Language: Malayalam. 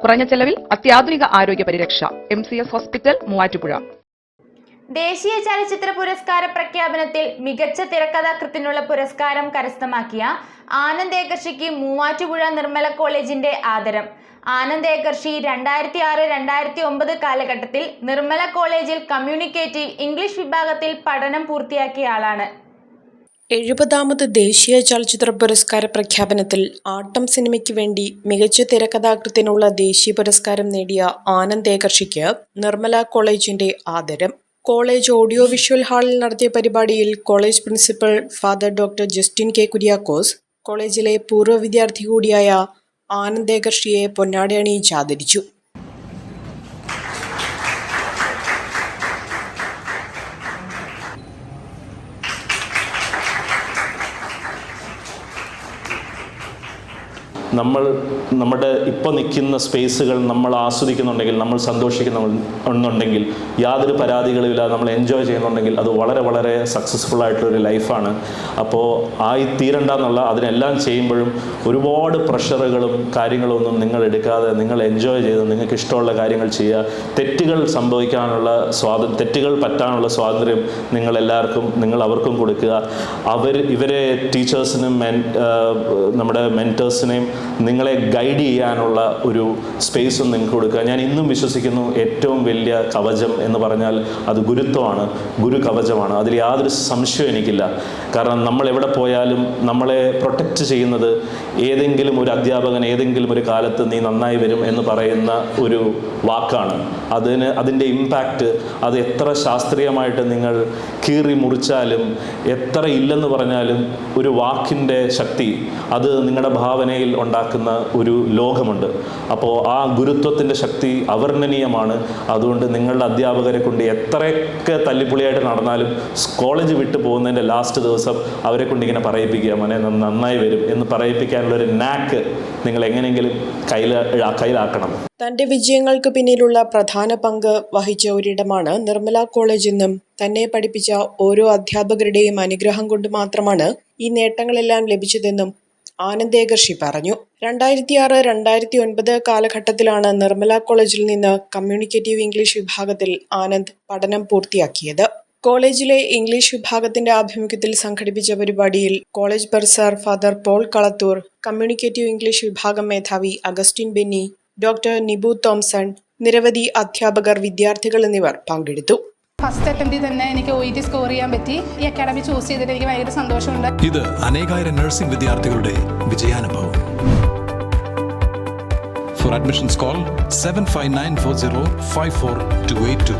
കുറഞ്ഞ ചെലവിൽ അത്യാധുനിക ആരോഗ്യ പരിരക്ഷ. M C S hospital Muvattupuzha. ദേശീയ ചലച്ചിത്ര പുരസ്കാര പ്രഖ്യാപനത്തിൽ മികച്ച തിരക്കഥാകൃത്തിനുള്ള പുരസ്കാരം കരസ്ഥമാക്കിയ ആനന്ദ് ഏകർഷിക്ക് മൂവാറ്റുപുഴ നിർമ്മല കോളേജിന്റെ ആദരം. ആനന്ദ് ഏകർഷി രണ്ടായിരത്തി ആറ് രണ്ടായിരത്തി ഒമ്പത് കാലഘട്ടത്തിൽ നിർമ്മല കോളേജിൽ കമ്മ്യൂണിക്കേറ്റീവ് ഇംഗ്ലീഷ് വിഭാഗത്തിൽ പഠനം പൂർത്തിയാക്കിയ ആളാണ്. എഴുപതാമത് ദേശീയ ചലച്ചിത്ര പുരസ്കാര പ്രഖ്യാപനത്തിൽ ആട്ടം സിനിമയ്ക്ക് വേണ്ടി മികച്ച തിരക്കഥാകൃത്തിനുള്ള ദേശീയ പുരസ്കാരം നേടിയ ആനന്ദ് ഏകർഷിക്ക് നിർമ്മല കോളേജിന്റെ ആദരം. കോളേജ് ഓഡിയോ വിഷ്വൽ ഹാളിൽ നടത്തിയ പരിപാടിയിൽ college principal father doctor Justin K Kuriakose കോളേജിലെ പൂർവ വിദ്യാർത്ഥി കൂടിയായ ആനന്ദ് ഏകർഷിയെ പൊന്നാടി അണിയിച്ച് ആദരിച്ചു നമ്മൾ നമ്മുടെ ഇപ്പോൾ നിൽക്കുന്ന സ്പേസുകൾ നമ്മൾ ആസ്വദിക്കുന്നുണ്ടെങ്കിൽ നമ്മൾ സന്തോഷിക്കുന്നുണ്ടെങ്കിൽ യാതൊരു പരാതികളുമില്ലാതെ നമ്മൾ എൻജോയ് ചെയ്യുന്നുണ്ടെങ്കിൽ അത് വളരെ വളരെ സക്സസ്ഫുൾ ആയിട്ടുള്ള ആയിട്ടുള്ളൊരു ലൈഫാണ് അപ്പോൾ ആയി തീരണ്ട എന്നുള്ള അതിനെല്ലാം ചെയ്യുമ്പോഴും ഒരുപാട് പ്രഷറുകളും കാര്യങ്ങളൊന്നും നിങ്ങൾ എടുക്കാതെ നിങ്ങൾ എൻജോയ് ചെയ്ത് നിങ്ങൾക്ക് ഇഷ്ടമുള്ള കാര്യങ്ങൾ ചെയ്യുക. തെറ്റുകൾ സംഭവിക്കാനുള്ള സ്വാത തെറ്റുകൾ പറ്റാനുള്ള സ്വാതന്ത്ര്യം നിങ്ങൾ എല്ലാവർക്കും നിങ്ങൾ അവർക്കും കൊടുക്കുക. അവർ ഇവരെ ടീച്ചേഴ്സിനും നമ്മുടെ മെന്റേഴ്സിനെയും നിങ്ങളെ ഗൈഡ് ചെയ്യാനുള്ള ഒരു സ്പേസും നിങ്ങൾക്ക് കൊടുക്കുക. ഞാൻ ഇന്നും വിശ്വസിക്കുന്നു ഏറ്റവും വലിയ കവചം എന്ന് പറഞ്ഞാൽ അത് ഗുരുത്വമാണ്. ഗുരു കവചമാണ്. അതിൽ യാതൊരു സംശയവും എനിക്കില്ല. കാരണം നമ്മൾ എവിടെ പോയാലും നമ്മളെ പ്രൊട്ടക്റ്റ് ചെയ്യുന്നത് ഏതെങ്കിലും ഒരു അധ്യാപകൻ ഏതെങ്കിലും ഒരു കാലത്ത് നീ നന്നായി വരും എന്ന് പറയുന്ന ഒരു വാക്കാണ്. അതിന് അതിന്റെ ഇമ്പാക്റ്റ് അത് എത്ര ശാസ്ത്രീയമായിട്ട് നിങ്ങൾ കീറി മുറിച്ചാലും എത്ര ഇല്ലെന്ന് പറഞ്ഞാലും ഒരു വാക്കിന്റെ ശക്തി അത് നിങ്ങളുടെ ഭാവനയിൽ ഉണ്ടാക്കുന്ന ഒരു ലോകമുണ്ട്. അപ്പോൾ ആ ഗുരുത്വത്തിന്റെ ശക്തി അവർണനീയമാണ്. അതുകൊണ്ട് നിങ്ങളുടെ അധ്യാപകരെ കൊണ്ട് എത്രയൊക്കെ തല്ലിപ്പൊളിയായിട്ട് നടന്നാലും കോളേജ് വിട്ടു പോകുന്നതിന്റെ ലാസ്റ്റ് ദിവസം അവരെ കൊണ്ട് ഇങ്ങനെ പറയിപ്പിക്കുക മോനെ നന്നായി വരും എന്ന് പറയിപ്പിക്കാനുള്ള ഒരു നാക്ക് നിങ്ങൾ എങ്ങനെയെങ്കിലും കയ്യിൽ കയ്യിലാക്കണം. തന്റെ വിജയങ്ങൾക്ക് പിന്നിലുള്ള പ്രധാന പങ്ക് വഹിച്ച ഒരിടമാണ് നിർമ്മല കോളേജ് എന്നും തന്നെ പഠിപ്പിച്ച ഓരോ അധ്യാപകരുടെയും അനുഗ്രഹം കൊണ്ട് മാത്രമാണ് ഈ നേട്ടങ്ങളെല്ലാം ലഭിച്ചതെന്നും ആനന്ദേകർഷി പറഞ്ഞു. രണ്ടായിരത്തി ആറ് രണ്ടായിരത്തി ഒൻപത് കാലഘട്ടത്തിലാണ് നിർമ്മല കോളേജിൽ നിന്ന് കമ്മ്യൂണിക്കേറ്റീവ് ഇംഗ്ലീഷ് വിഭാഗത്തിൽ ആനന്ദ് പഠനം പൂർത്തിയാക്കിയത്. കോളേജിലെ ഇംഗ്ലീഷ് വിഭാഗത്തിന്റെ ആഭിമുഖ്യത്തിൽ സംഘടിപ്പിച്ച പരിപാടിയിൽ college professor father Paul Kalathoor communicative English വിഭാഗം മേധാവി Augustine Benny doctor Nibu Thomson നിരവധി അധ്യാപകർ വിദ്യാർത്ഥികൾ എന്നിവർ പങ്കെടുത്തു. ഫസ്റ്റ് അറ്റംപ്റ്റിൽ തന്നെ എനിക്ക് ഒ ഇ ടി സ്കോർ ചെയ്യാൻ പറ്റി. ഈ അക്കാഡമി ചൂസ് ചെയ്തിട്ട് എനിക്ക് ഭയങ്കര സന്തോഷമുണ്ട്. ഇത് അനേകായിരം നഴ്സിംഗ് വിദ്യാർത്ഥികളുടെ വിജയാനുഭവം. For admissions call 7594054282.